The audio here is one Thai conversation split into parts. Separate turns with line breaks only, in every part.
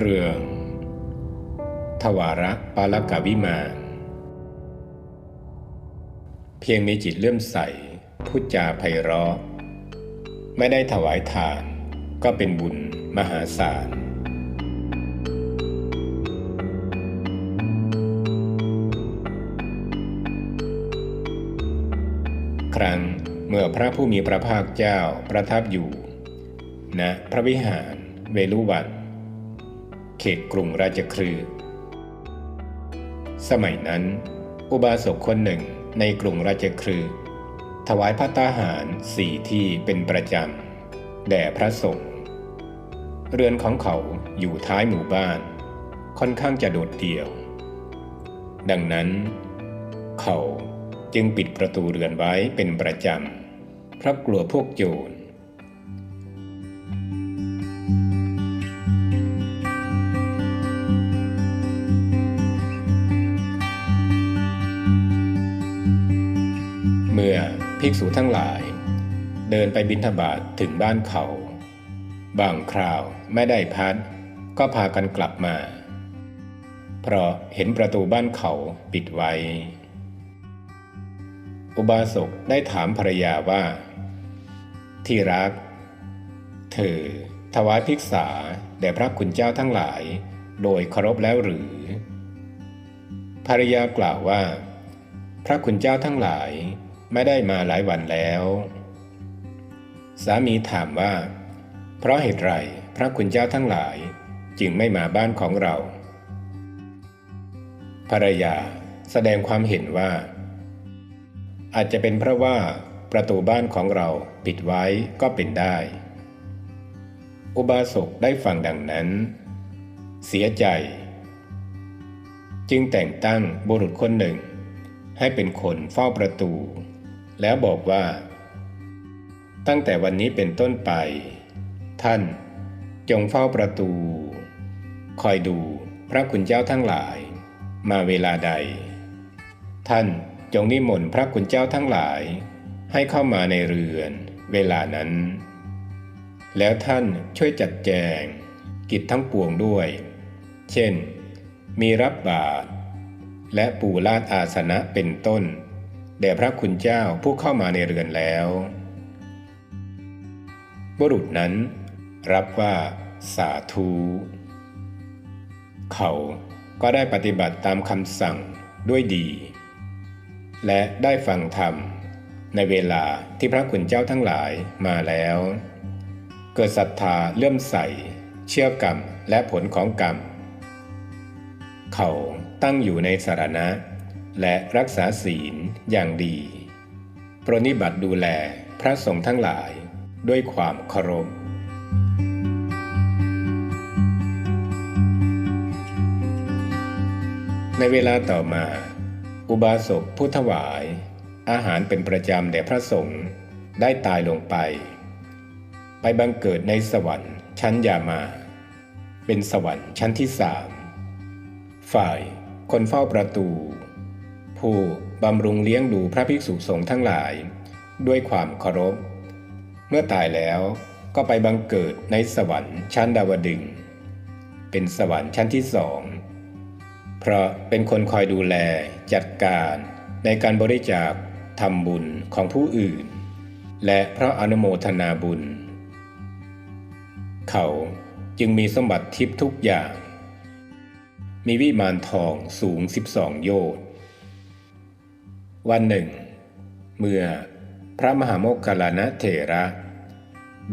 เรื่อง ทวาระปาลกวิมานเพียงมีจิตเลื่อมใสพูดจาไพเราะ ไม่ได้ถวายทาน ก็เป็นบุญมหาศาลครั้งเมื่อพระผู้มีพระภาคเจ้าประทับอยู่ณพระวิหารเวลุวัน เขตกรุงราชครือ สมัยนั้น อุบาสกคนหนึ่งในกรุงราชครือ ถวายพระตาหารสี่ที่เป็นประจำ แด่พระสงฆ์เรือนของเขาอยู่ท้ายหมู่บ้าน ค่อนข้างจะโดดเดี่ยว ดังนั้น เขาจึงปิดประตูเรือนไว้เป็นประจำเพราะกลัวพวกโจร เมื่อภิกษุทั้งหลาย เดินไปบิณฑบาตถึงบ้านเขา บางคราวไม่ได้พัด ก็พากันกลับมา เพราะเห็นประตูบ้านเขาปิดไว้ อุบาสกได้ถามภรรยาว่า ที่รัก เธอถวายภิกษาแด่พระคุณเจ้าทั้งหลาย โดยเคารพแล้วหรือ ภรรยากล่าวว่า พระคุณเจ้าทั้งหลาย ไม่ได้มาหลายวันแล้ว สามีถามว่า เพราะเหตุไรพระคุณเจ้าทั้งหลายจึงไม่มาบ้านของเรา ภรรยาแสดงความเห็นว่า อาจจะเป็นเพราะว่าประตูบ้านของเราปิดไว้ก็เป็นได้ อุบาสกได้ฟังดังนั้น เสียใจ จึงแต่งตั้งบุรุษคนหนึ่ง ให้เป็นคนเฝ้าประตู แล้วบอกว่า ตั้งแต่วันนี้เป็นต้นไป ท่านจงเฝ้าประตู คอยดูพระคุณเจ้าทั้งหลาย มาเวลาใด ท่านจงนิมนต์พระคุณเจ้าทั้งหลาย ให้เข้ามาในเรือนเวลานั้น แล้วท่านช่วยจัดแจง กิจทั้งปวงด้วย เช่น มีรับบาตรและปูลาดอาสนะเป็นต้น แด่พระคุณเจ้าผู้เข้ามาในเรือนแล้ว บุรุษนั้น รับว่าสาธุ เขาก็ได้ปฏิบัติตามคำสั่งด้วยดี และได้ฟังธรรมในเวลาที่พระคุณเจ้าทั้งหลายมาแล้ว เกิดศรัทธาเลื่อมใส เชื่อกรรมและผลของกรรม เขาตั้งอยู่ในสารณะ และรักษาศีลอย่างดี ปรนิบัติดูแลพระสงฆ์ทั้งหลายด้วยความเคารพในเวลาต่อมา อุบาสกผู้ถวาย อาหารเป็นประจำแด่พระสงฆ์ได้ตายลงไป ไปบังเกิดในสวรรค์ชั้นยามา เป็นสวรรค์ชั้นที่สามฝ่ายคนเฝ้าประตู ผู้บำรุงเลี้ยงดูพระภิกษุสงฆ์ทั้งหลาย ด้วยความเคารพ เมื่อตายแล้วก็ไปบังเกิดในสวรรค์ชั้นดาวดึง เป็นสวรรค์ชั้นที่สอง เพราะเป็นคนคอยดูแลจัดการในการบริจาคทำบุญของผู้อื่น และเพราะอนุโมทนาบุญ เขาจึงมีสมบัติทิพย์ทุกอย่าง มีวิมานทองสูง 12 โยชน์ วันหนึ่ง เมื่อพระมหาโมคคลลานะเถระ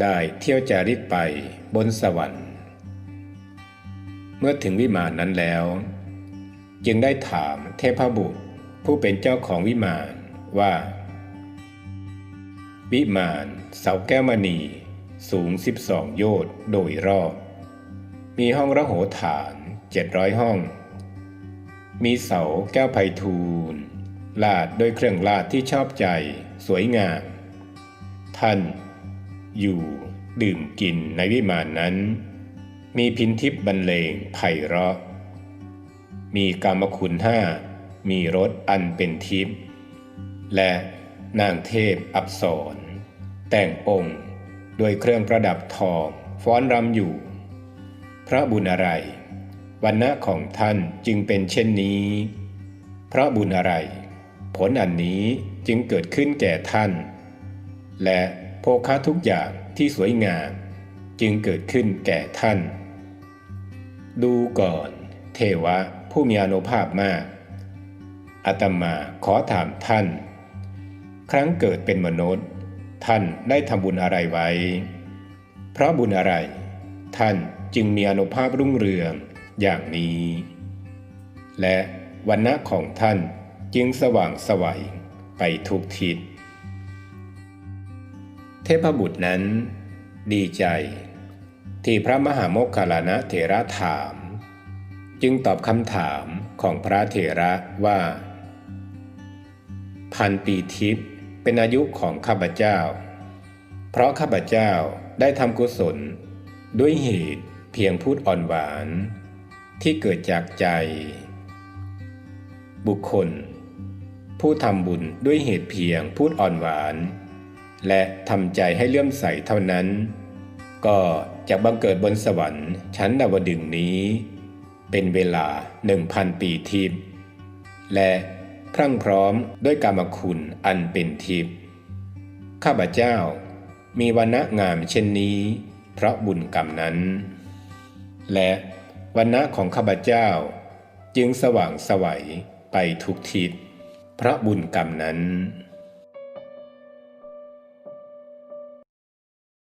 ได้เที่ยวจาริกไปบนสวรรค์ เมื่อถึงวิมานนั้นแล้ว จึงได้ถามเทพบุตรผู้เป็นเจ้าของวิมานว่า วิมานเสาแก้วมณีสูง 12 โยชน์โดยรอบ มีห้องระโหฐาน 700 ห้อง มีเสาแก้วไพทูล ลาดโดยเครื่องลาดที่ชอบใจ สวยงาม ท่าน อยู่ดื่มกินในวิมานนั้น มีพินทิพบรรเลงไพเราะ มีกรรมคุณห้า มีรถอันเป็นทิพย์และนางเทพอับสรแต่งองค์ด้วยเครื่องประดับทองฟ้อนรำอยู่ พระบุญอะไรวันณะของท่านจึงเป็นเช่นนี้ พระบุญอะไร ผลอันนี้จึงเกิดขึ้นแก่ท่าน และโภคะทุกอย่างที่สวยงามจึงเกิดขึ้นแก่ท่าน ดูก่อน เทวะผู้มีอนุภาพมากอาตมาขอถามท่าน ครั้งเกิดเป็นมนุษย์ ท่านได้ทำบุญอะไรไว้ เพราะบุญอะไร ท่านจึงมีอนุภาพรุ่งเรืองอย่างนี้ และวันณะของท่าน จึงสว่างสวัยไปทุกทิศ เทพบุตรนั้น ดีใจ ที่พระมหาโมคคลลานะเถระถาม จึงตอบคำถามของพระเถระว่า พันปีทิพย์เป็นอายุของข้าพเจ้า เพราะข้าพเจ้าได้ทำกุศล ด้วยเหตุเพียงพูดอ่อนหวาน ที่เกิดจากใจ บุคคล ผู้ทำบุญด้วยเหตุเพียงพูดอ่อนหวาน และทำใจให้เลื่อมใสเท่านั้น ก็จะบังเกิดบนสวรรค์ชั้นดาวดึงนี้ เป็นเวลาหนึ่งพันปีทิพย์และพรั่งพร้อมด้วยกรรมคุณอันเป็นทิพย์ข้าพเจ้ามีวันณะงามเช่นนี้ เพราะบุญกรรมนั้น และวันณะของข้าพเจ้าจึงสว่างสวัยไปทุกทิศ เพราะบุญกรรมนั้น